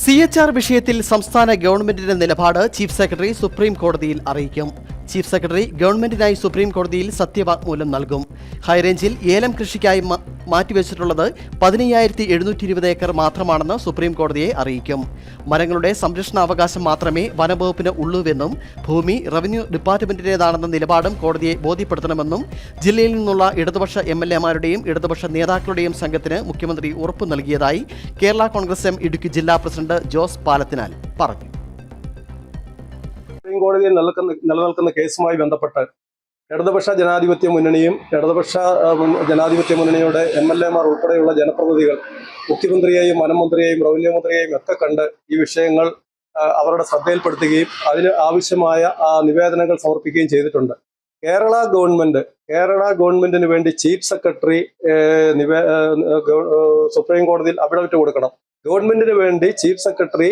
C H R വിഷയത്തിൽ സംസ്ഥാന ഗവൺമെന്റിന്റെ നിലപാട് ചീഫ് സെക്രട്ടറി സുപ്രീം കോടതിയിൽ അറിയിക്കും. ചീഫ് സെക്രട്ടറി ഗവൺമെന്റിനായി സുപ്രീം കോടതിയിൽ സത്യവാങ്മൂലം നൽകും. ഹൈറേഞ്ചിൽ ഏലം കൃഷിക്കായി മാറ്റിവെച്ചിട്ടുള്ളത് പതിനയ്യായിരത്തി എഴുന്നൂറ്റി ഇരുപത് ഏക്കർ മാത്രമാണെന്ന് സുപ്രീം കോടതിയെ അറിയിക്കും. മരങ്ങളുടെ സംരക്ഷണാവകാശം മാത്രമേ വനംവകുപ്പിന് ഉള്ളൂവെന്നും ഭൂമി റവന്യൂ ഡിപ്പാർട്ട്മെന്റിന്റേതാണെന്ന നിലപാടും കോടതിയെ ബോധ്യപ്പെടുത്തണമെന്നും ജില്ലയിൽ നിന്നുള്ള ഇടതുപക്ഷ എം എൽ എമാരുടെയും ഇടതുപക്ഷ നേതാക്കളുടെയും സംഘത്തിന് മുഖ്യമന്ത്രി ഉറപ്പു നൽകിയതായി കേരള കോൺഗ്രസ് എം ഇടുക്കി ജില്ലാ പ്രസിഡന്റ് ജോസ് പാലത്തിനാൽ പറഞ്ഞു. സുപ്രീം കോടതിയിൽ നിലനിൽക്കുന്ന കേസുമായി ബന്ധപ്പെട്ട് ഇടതുപക്ഷ ജനാധിപത്യ മുന്നണിയും ഇടതുപക്ഷ ജനാധിപത്യ മുന്നണിയുടെ എം എൽ എമാർ ഉൾപ്പെടെയുള്ള ജനപ്രതിനിധികൾ മുഖ്യമന്ത്രിയെയും വനമന്ത്രിയെയും റവന്യൂ മന്ത്രിയെയും ഒക്കെ കണ്ട് ഈ വിഷയങ്ങൾ അവരുടെ ശ്രദ്ധയിൽപ്പെടുത്തുകയും അതിന് ആവശ്യമായ നിവേദനങ്ങൾ സമർപ്പിക്കുകയും ചെയ്തിട്ടുണ്ട്. കേരള ഗവൺമെന്റ് കേരള ഗവൺമെന്റിന് വേണ്ടി ചീഫ് സെക്രട്ടറി സുപ്രീം കോടതിയിൽ അഫിഡവിറ്റ് കൊടുക്കണം. ഗവൺമെന്റിന് വേണ്ടി ചീഫ് സെക്രട്ടറി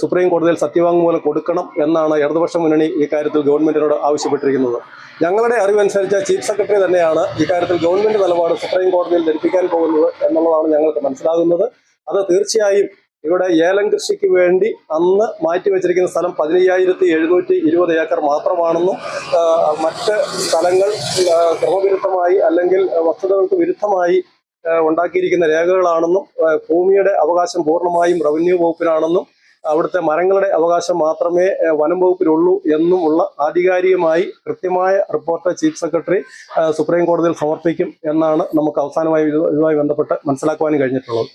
സുപ്രീം കോടതിയിൽ സത്യവാങ്മൂലം കൊടുക്കണം എന്നാണ് ഇടതുപക്ഷ മുന്നണി ഇക്കാര്യത്തിൽ ഗവൺമെന്റിനോട് ആവശ്യപ്പെട്ടിരിക്കുന്നത്. ഞങ്ങളുടെ അറിവനുസരിച്ച് ചീഫ് സെക്രട്ടറി തന്നെയാണ് ഇക്കാര്യത്തിൽ ഗവൺമെന്റ് നിലപാട് സുപ്രീം കോടതിയിൽ ധരിപ്പിക്കാൻ പോകുന്നത് എന്നുള്ളതാണ് ഞങ്ങൾക്ക് മനസ്സിലാകുന്നത്. അത് തീർച്ചയായും ഇവിടെ ഏലം കൃഷിക്ക് വേണ്ടി അന്ന് മാറ്റിവെച്ചിരിക്കുന്ന സ്ഥലം പതിനയ്യായിരത്തി എഴുന്നൂറ്റി ഇരുപത് ഏക്കർ മാത്രമാണെന്നും മറ്റ് സ്ഥലങ്ങൾ ക്രമവിരുദ്ധമായി അല്ലെങ്കിൽ വസ്തുതകൾക്ക് വിരുദ്ധമായി ഉണ്ടാക്കിയിരിക്കുന്ന രേഖകളാണെന്നും ഭൂമിയുടെ അവകാശം പൂർണമായും റവന്യൂ വകുപ്പിനാണെന്നും അവിടുത്തെ മരങ്ങളുടെ അവകാശം മാത്രമേ വനം വകുപ്പിലുള്ളൂ എന്നുമുള്ള ആധികാരികമായി കൃത്യമായ റിപ്പോർട്ട് ചീഫ് സെക്രട്ടറി സുപ്രീം കോടതിയിൽ സമർപ്പിക്കും എന്നാണ് നമുക്ക് അവസാനമായി ഇത് ഇതുമായി ബന്ധപ്പെട്ട് മനസ്സിലാക്കുവാനും കഴിഞ്ഞിട്ടുള്ളത്.